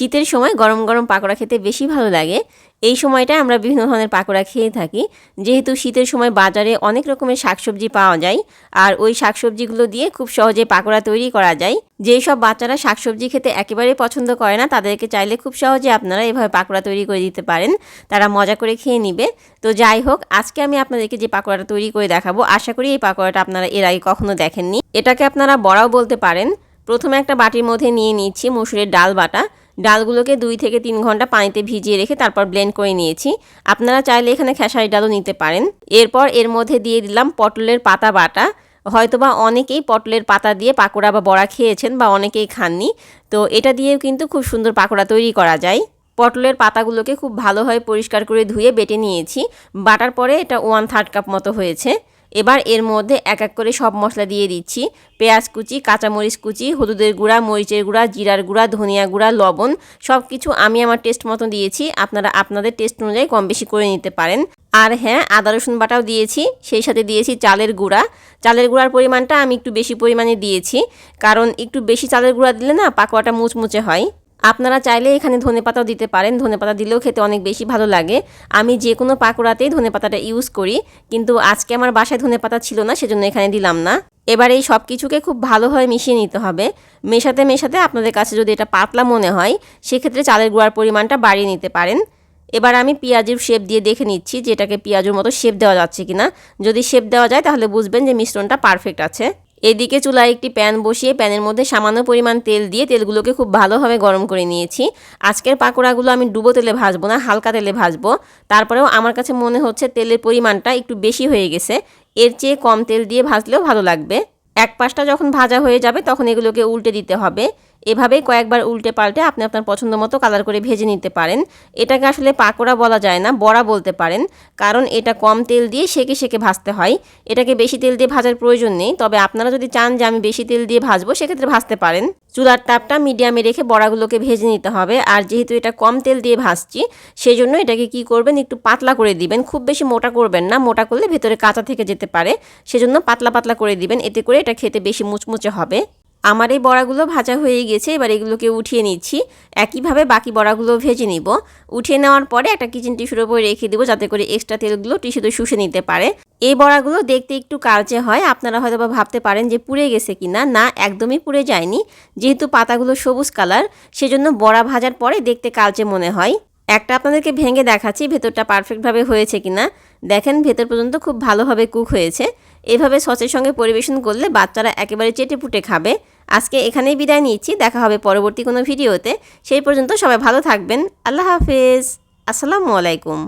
শীতের সময় গরম গরম পাকোড়া খেতে বেশি ভালো লাগে। এই সময়টা আমরা বিভিন্ন ধরনের পাকোড়া খেয়ে থাকি। যেহেতু শীতের সময় বাজারে অনেক রকমের শাকসবজি পাওয়া যায় আর ওই শাকসবজিগুলো দিয়ে খুব সহজে পাকোড়া তৈরি করা যায়। যেই সব বাচ্চারা শাকসবজি খেতে একেবারেই পছন্দ করে না, তাদেরকে চাইলে খুব সহজে আপনারা এভাবে পাকোড়া তৈরি করে দিতে পারেন। তারা মজা করে খেয়ে নিবে। তো যাই হোক, আজকে আমি আপনাদেরকে যে পাকোড়াটা তৈরি করে দেখাবো, আশা করি এই পাকোড়াটা আপনারা এর আগে কখনো দেখেননি। এটাকে আপনারা বড়াও বলতে পারেন। প্রথমে একটা বাটির মধ্যে নিয়ে নিচ্ছি মসুরের ডাল বাটা। ডালগুলোকে দুই থেকে তিন ঘণ্টা পানিতে ভিজিয়ে রেখে তারপর ব্লেন্ড করে নিয়েছি। আপনারা চাইলে এখানে খেসারি ডালও নিতে পারেন। এরপর এর মধ্যে দিয়ে দিলাম পটলের পাতা বাটা। হয়তোবা অনেকেই পটলের পাতা দিয়ে পাকোড়া বা বড়া খেয়েছেন বা অনেকেই খাননি। তো এটা দিয়েও কিন্তু খুব সুন্দর পাকোড়া তৈরি করা যায়। পটলের পাতাগুলোকে খুব ভালোভাবে পরিষ্কার করে ধুয়ে বেটে নিয়েছি। বাটার পরে এটা ওয়ান থার্ড কাপ মতো হয়েছে। এবার এর মধ্যে এক এক করে সব মশলা দিয়ে দিচ্ছি। পেঁয়াজ কুচি, কাঁচামরিচ কুচি, হলুদের গুঁড়া, মরিচের গুঁড়া, জিরার গুঁড়া, ধনিয়া গুঁড়া, লবণ সব কিছু আমি আমার টেস্ট মতো দিয়েছি। আপনারা আপনাদের টেস্ট অনুযায়ী কম বেশি করে নিতে পারেন। আর হ্যাঁ আদা, রসুন বাটাও দিয়েছি। সেই সাথে দিয়েছি চালের গুঁড়া। চালের গুঁড়ার পরিমাণটা আমি একটু বেশি পরিমাণে দিয়েছি। কারণ একটু বেশি চালের গুঁড়া দিলে না পাকোয়াটা মুচমুচে হয়। আপনারা চাইলে এখানে ধনে পাতাও দিতে পারেন। ধনে পাতা দিলেও খেতে অনেক বেশি ভালো লাগে। আমি যে কোনো পাকোড়াতেই ধনে পাতাটা ইউজ করি, কিন্তু আজকে আমার বাসায় ধনে পাতা ছিল না, সেজন্য এখানে দিলাম না। এবার এই সব কিছুকে খুব ভালোভাবে মিশিয়ে নিতে হবে। মেশাতে মেশাতে আপনাদের কাছে যদি এটা পাতলা মনে হয়, সেক্ষেত্রে চালের গুঁড়ার পরিমাণটা বাড়িয়ে নিতে পারেন। এবার আমি পেঁয়াজের শেপ দিয়ে দেখে নিচ্ছি যে এটাকে পেঁয়াজের মতো শেপ দেওয়া যাচ্ছে কিনা। যদি শেপ দেওয়া যায়, তাহলে বুঝবেন যে মিশ্রণটা পারফেক্ট আছে। এদিকে চুলায় একটি প্যান বসিয়ে প্যানের মধ্যে সামান্য পরিমাণ তেল দিয়ে তেলগুলোকে খুব ভালোভাবে গরম করে নিয়েছি। আজকের পাকোড়াগুলো আমি ডুবো তেলে ভাজবো না, হালকা তেলে ভাজবো। তারপরেও আমার কাছে মনে হচ্ছে তেলের পরিমাণটা একটু বেশি হয়ে গেছে। এর চেয়ে কম তেল দিয়ে ভাজলেও ভালো লাগবে। এক পাশটা যখন ভাজা হয়ে যাবে তখন এগুলোকে উল্টে দিতে হবে। এভাবেই কয়েকবার উল্টে পাল্টে আপনি আপনার পছন্দ মতো কালার করে ভেজে নিতে পারেন। এটাকে আসলে পাকোড়া বলা যায় না, বড়া বলতে পারেন। কারণ এটা কম তেল দিয়ে সেকে সেকে ভাজতে হয়। এটাকে বেশি তেল দিয়ে ভাজার প্রয়োজন নেই। তবে আপনারা যদি চান যে আমি বেশি তেল দিয়ে ভাজবো, সেক্ষেত্রে ভাজতে পারেন। চুলার তাপটা মিডিয়ামে রেখে বড়াগুলোকে ভেজে নিতে হবে। আর যেহেতু এটা কম তেল দিয়ে ভাজছি সেই জন্য এটাকে কি করবেন, একটু পাতলা করে দিবেন। খুব বেশি মোটা করবেন না। মোটা করলে ভেতরে কাঁচা থেকে যেতে পারে। সেজন্য পাতলা পাতলা করে দিবেন। এতে করে এটা খেতে বেশি মুচমুচে হবে। আমার এই বড়াগুলো ভাজা হয়ে গেছে, এবার এগুলোকে উঠিয়ে নিচ্ছি। একইভাবে বাকি বড়াগুলো ভেজে নিব। উঠিয়ে নেওয়ার পরে একটা কিচেন টিস্যুর উপরে রেখে দিব যাতে করে এক্সট্রা তেলগুলো টিস্যুতে শুষে নিতে পারে। এই বড়াগুলো দেখতে একটু কালচে হয়, আপনারা হয়তো বা ভাবতে পারেন যে পুড়ে গেছে কিনা। না, একদমই পুড়ে যায়নি। যেহেতু পাতাগুলো সবুজ কালার, সেজন্য বড়া ভাজার পরে দেখতে কালচে মনে হয়। একটা আপনাদেরকে ভেঙে দেখাচ্ছি, ভেতরটা পারফেক্টভাবে হয়েছে কিনা। দেখেন, ভেতর পর্যন্ত খুব ভালোভাবে কুক হয়েছে। এভাবে সসের সঙ্গে পরিবেশন করলে বাচ্চারা একেবারে চেটে পুটে খাবে। আজকে এখানেই বিদায় নিয়েছি দেখা হবে পরবর্তী কোনো ভিডিওতে। সেই পর্যন্ত সবাই ভালো থাকবেন। আল্লাহ হাফিজ। আসসালামু আলাইকুম।